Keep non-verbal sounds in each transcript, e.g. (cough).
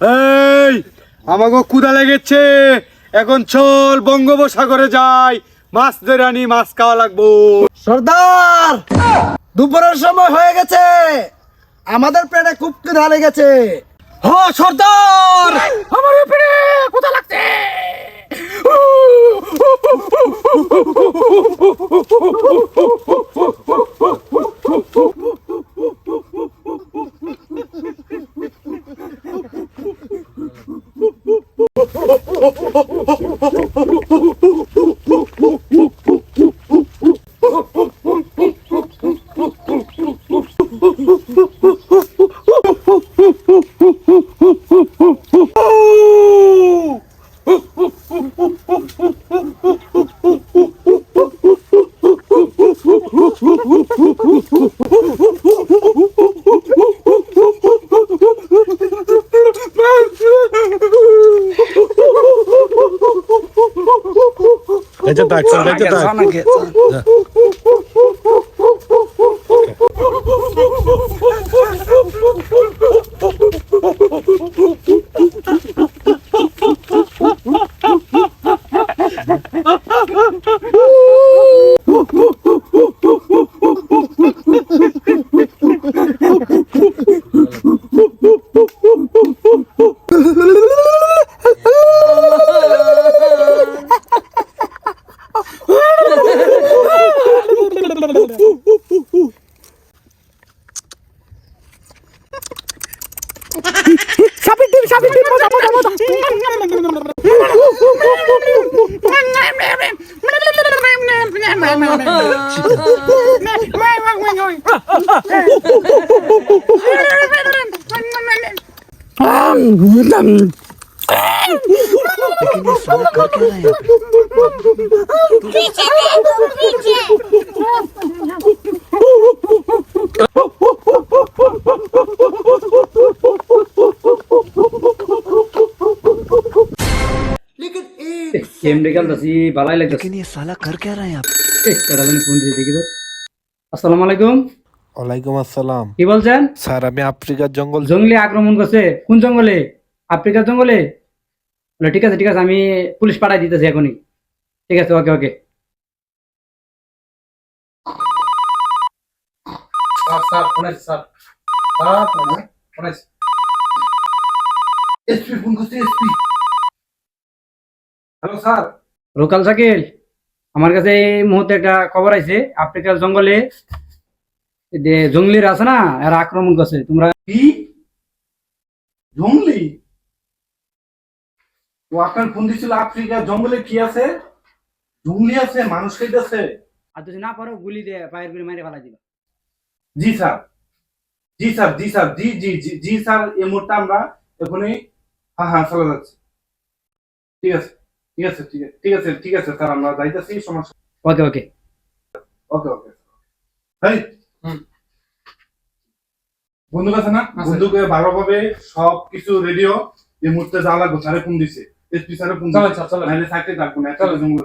এই আমাকে কুদা লেগেছে। এখন চল বঙ্গোপসাগরে যাই। মাছ ধরে আনি মাছ খাওয়া লাগবো। সর্দার! দুপুরের সময় হয়ে গেছে। আমাদের পেটে খুব কুদা লেগেছে। হ সর্দার! আমার পেটে কুদা লাগছে। ও (laughs) Hadi baksın, hadi baksın. meu, meu, meu, meu, meu, meu, Ah! কেম ডেকাল দাসি ভালাই লাগতাছে লেকিন ये साला कर क्या रहा है आप? এই এটা আমি ফোন দিয়ে দেখি আসসালামু আলাইকুম ওয়ালাইকুম আসসালাম। কি বলছেন? স্যার আমি আফ্রিকার জঙ্গল জঙ্গলে আক্রমণ করছে। কোন জঙ্গলে? আফ্রিকার জঙ্গলে? ঠিক আছে ঠিক আছে আমি পুলিশ পাঠাই দিতেছি এখনই। ঠিক আছে okay okay. Sir sir phone আছে স্যার। স্যার ফোন আছে ফোন আছে এসপি ফোন করছে এসপি। Hello sir. রোকাল শাকিল আমার কাছে এই মুহূর্তে একটা খবর আছে। আফ্রিকার জঙ্গলে যে জঙ্গলিরা আছে না এরা আক্রমণ করছে। তোমরা কি? জঙ্গলি? ও আপনার ফোন দিছিল আফ্রিকা জঙ্গলে কি আছে? জঙ্গলি আছে মানুষ খাইতেছে। আর যদি না পারো গুলি দিয়ে পায়ের গুলি মারে ফেলা দিবা। জি স্যার। জি স্যার জি স্যার জি জি জি জি স্যার এই মুহূর্তে আমরা এখনই হ্যাঁ হ্যাঁ চলে যাচ্ছি। ঠিক আছে। ঠিক আছে ঠিক আছে ঠিক আছে ঠিক আছে স্যার আমরা যাইতেছি সমস্যা ওকে ওকে। ওকে ওকে হেই বন্দুক আছে না? বন্দুকে ভালোভাবে সব কিছু রেডিও এই মুহূর্তে যা লাগবে স্যারে ফোন দিছে। এসপি স্যারে ফোন দিছে। নাইলে থাকতে থাকব না একটা জঙ্গলে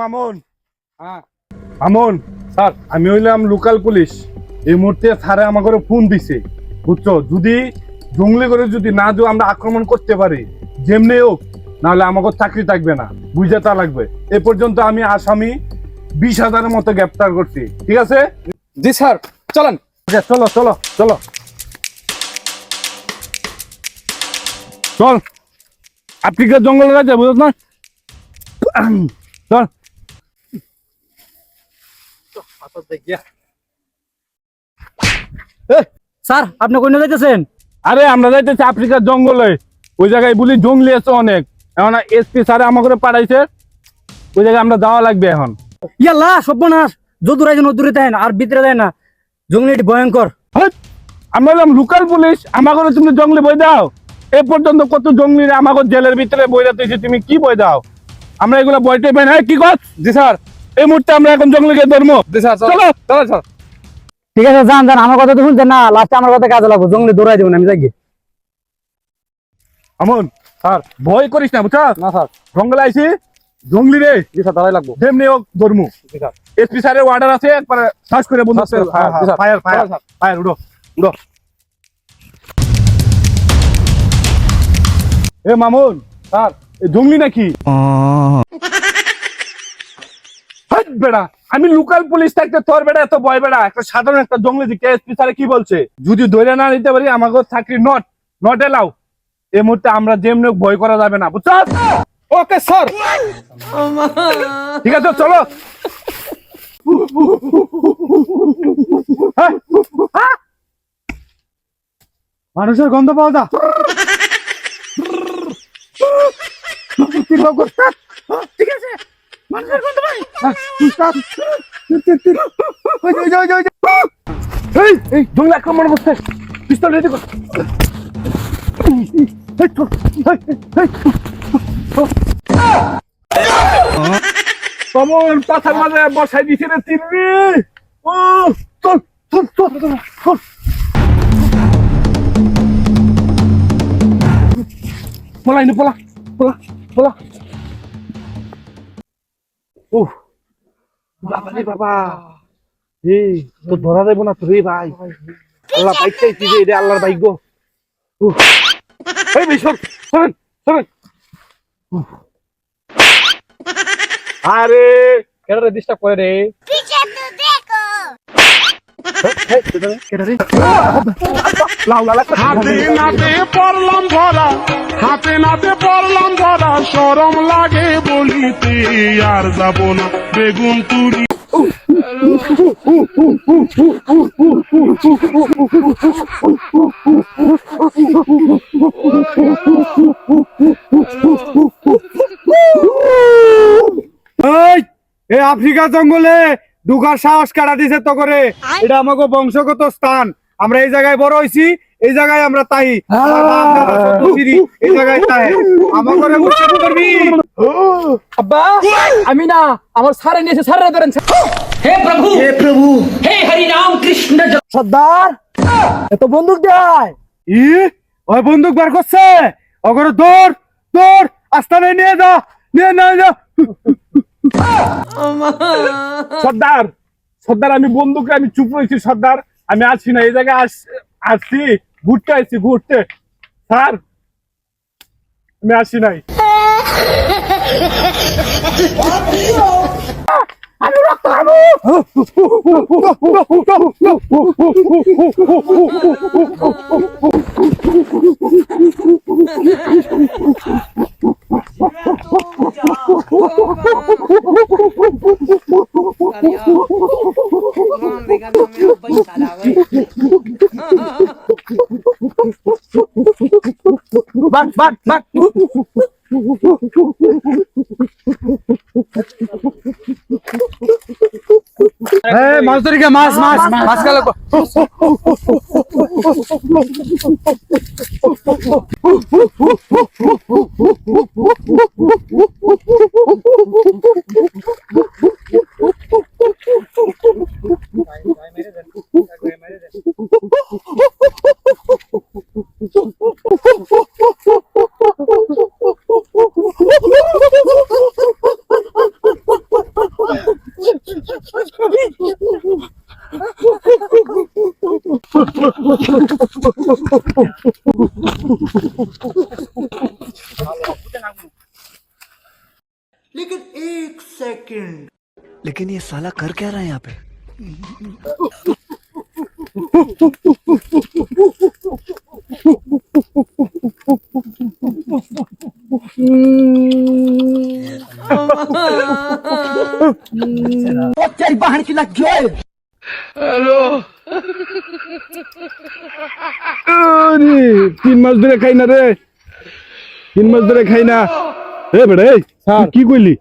মামুন। হ্যাঁ। মামুন। স্যার আমি হইলাম লোকাল পুলিশ এই মুহূর্তে স্যারে আমাকে ফোন দিছে। বুঝছ? যদি জঙ্গলি করে যদি না দিও আমরা আক্রমণ করতে পারি। যেমনি হোক নাহলে আমাকে চাকরি থাকবে না। বুঝে তা লাগবে। এ পর্যন্ত আমি আসামি বিশ হাজারের মতো গ্রেপ্তার করছি। ঠিক আছে? জি স্যার। চলেন। ওকে, চলো চলো চলো। চল। আফ্রিকার জঙ্গলে রাজা বুঝছ না? চল। স্যার আপনি কোন যাইতেছেন? আরে আমরা যাইতেছি আফ্রিকার জঙ্গলে। ওই জায়গায় বলি জঙ্গলি আছে অনেক। এখন এসপি স্যারে আমাকে পাঠাইছে। ওই জায়গায় আমরা যাওয়া লাগবে এখন। ইয়াল্লা সর্বনাশ। যদুরাই যেন দূরে দেয় না আর ভিতরে দেয় না। জঙ্গলি এটি ভয়ঙ্কর। আমরা হলাম লোকাল পুলিশ আমাকে তুমি জঙ্গলে বই দাও। এ পর্যন্ত কত জঙ্গলি আমাকে জেলের ভিতরে বই রাখতেছি তুমি কি বই দাও? আমরা এগুলো বইতে পাই না। কি কর জি স্যার। এই মুহূর্তে আমরা এখন জঙ্গলিকে ধর্ম জি চলো। চলো। ঠিক আছে যান যান আমার কথা তো শুনছেন না। লাস্টে আমার কথা কাজে লাগবো। জঙ্গলি দৌড়াই দেবেন আমি যাই আমন স্যার। ভয় করিস না বুঝছ না স্যার। জঙ্গলে আইছি জঙ্গলি রে। জি স্যার দাঁড়াই লাগবো। যেমনি হোক ধর্ম। এসপি স্যারের অর্ডার আছে একবার শ্বাস করে বন্ধু। ফায়ার ফায়ার ফায়ার উড়ো উড়ো এ মামুন স্যার। এ জঙ্গলি নাকি? বেড়া। আমি লোকাল পুলিশ থাকতে তোর বেড়া এত ভয় বেড়া। একটা সাধারণ একটা জঙ্গলি দিকে কি বলছে? যদি ধরে না নিতে পারি আমাকে চাকরি নট নট এলাও এই মুহূর্তে আমরা যেমনি ভয় করা যাবে না বুঝছ? ওকে স্যার ঠিক আছে চলো। হ্যাঁ, হ্যাঁ। মানুষের গন্ধ পাওয়া যা ঠিক আছে মানুষের গন্ধ পাই হ্যাঁ, এই এই জঙ্গল আক্রমণ করছে পিস্তল রেডি কর কমল পাথার মাঝে বসাই দিছে রে পলা ও বাবা রে বাবা। এই তো ধরা দেবো না তোরে ভাই। আল্লাহ বাইক চাইছি রে আল্লাহর বাইক গো উফ। এই বিশর সরেন সরেন। আরে কেন ডিস্টার্ব করে রে? হাতে নাতে পড়লাম ধরা হাতে নাতে পড়লাম ধরা সরম লাগে বলিতে আর না। বেগুন এই আফ্রিকা জঙ্গলে ঢুকার সাহস কাটা দিছে তো করে। এটা আমাকে বংশগত স্থান। আমরা এই জায়গায় বড় হয়েছি এই জায়গায় আমরা তাই এই জায়গায় আব্বা আমি না আমার সারে নিয়েছে সারে ধরেন। হে প্রভু। হে প্রভু। হে হরি রাম কৃষ্ণ সর্দার এত বন্দুক দেয়। ই ওই বন্দুক বার করছে। ওগরে দৌড় দৌড় আস্তানে নিয়ে যা নিয়ে না যা। সর্দার সর্দার আমি বন্দুকে আমি চুপ রয়েছি সর্দার। আমি আসছি না এই জায়গায় আস আসছি ঘুরতে আসছি ঘুরতে। স্যার আমি আসি নাই। আমি রক্ত খাব। (laughs) Bắt, bắt, bắt. মাছ ধরি গে, মাছ মাছ মাছ গেল लेकिन एक सेकंड। लेकिन ये साला कर क्या रहा है यहाँ पे? (laughs) तेरी बहन की लग जाए আরে, তিন মাস ধরে খাই না রে। তিন মাস ধরে খাই না। এ বেড়ে কি কইলি?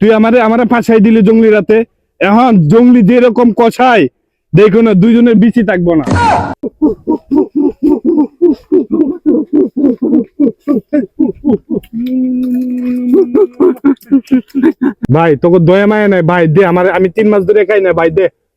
তুই আমারে আমারে ফাঁসাই দিলি জঙ্গলি রাতে। এখন জঙ্গলি যেরকম কষায় দেখো না দুইজনের বিচি থাকব না। ভাই তোকে দয়া মায়া নাই। ভাই দে আমার আমি তিন মাস ধরে খাই না। ভাই দে।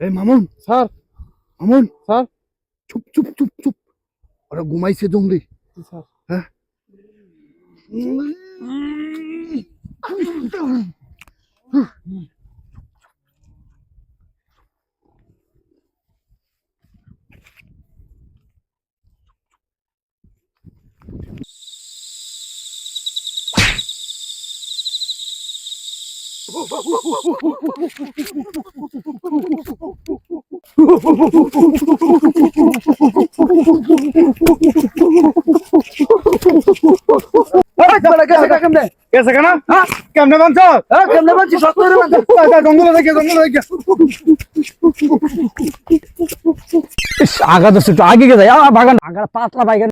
এই মামুন স্যার মামুন স্যার চুপ চুপ চুপ চুপ ওরা ঘুমাইছে জঙ্গলি স্যার হ্যাঁ গেছে কেন হ্যাঁ কেমনে বানছ কেমনে বলছি সত্তর জঙ্গল থেকে জঙ্গল থেকে আগা দোস্ত একটু আগে গেছে বাগান আগা পাতলা বাগান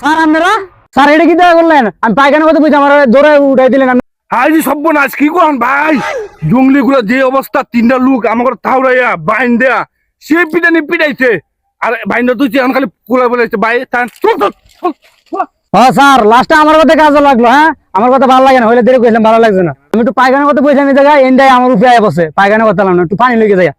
স্যার আপনারা? স্যার এটা কি দেওয়া করলেন? আমি পায়খানা কথা বুঝি আমার জোরে উঠাই দিলেন হাই সর্বনাশ কি কন ভাই? জঙ্গলি গুলো যে অবস্থা তিনটা লোক আমার থাউরাইয়া বাইন দেয়া সে পিটানি পিটাইছে। আর বাইন্দা তুই এখন খালি কুলা বলেছে ভাই চল চল। হ্যাঁ স্যার লাস্টে আমার কথা কাজে লাগল হ্যাঁ? আমার কথা ভালো লাগে না হইলে দেরি কইলাম ভালো লাগছে না। আমি একটু পায়খানা কথা বলছিলাম এই জায়গায় এন্ডাই আমার উপরে বসে পায়খানা করতাম না একটু পানি লেগে যায়।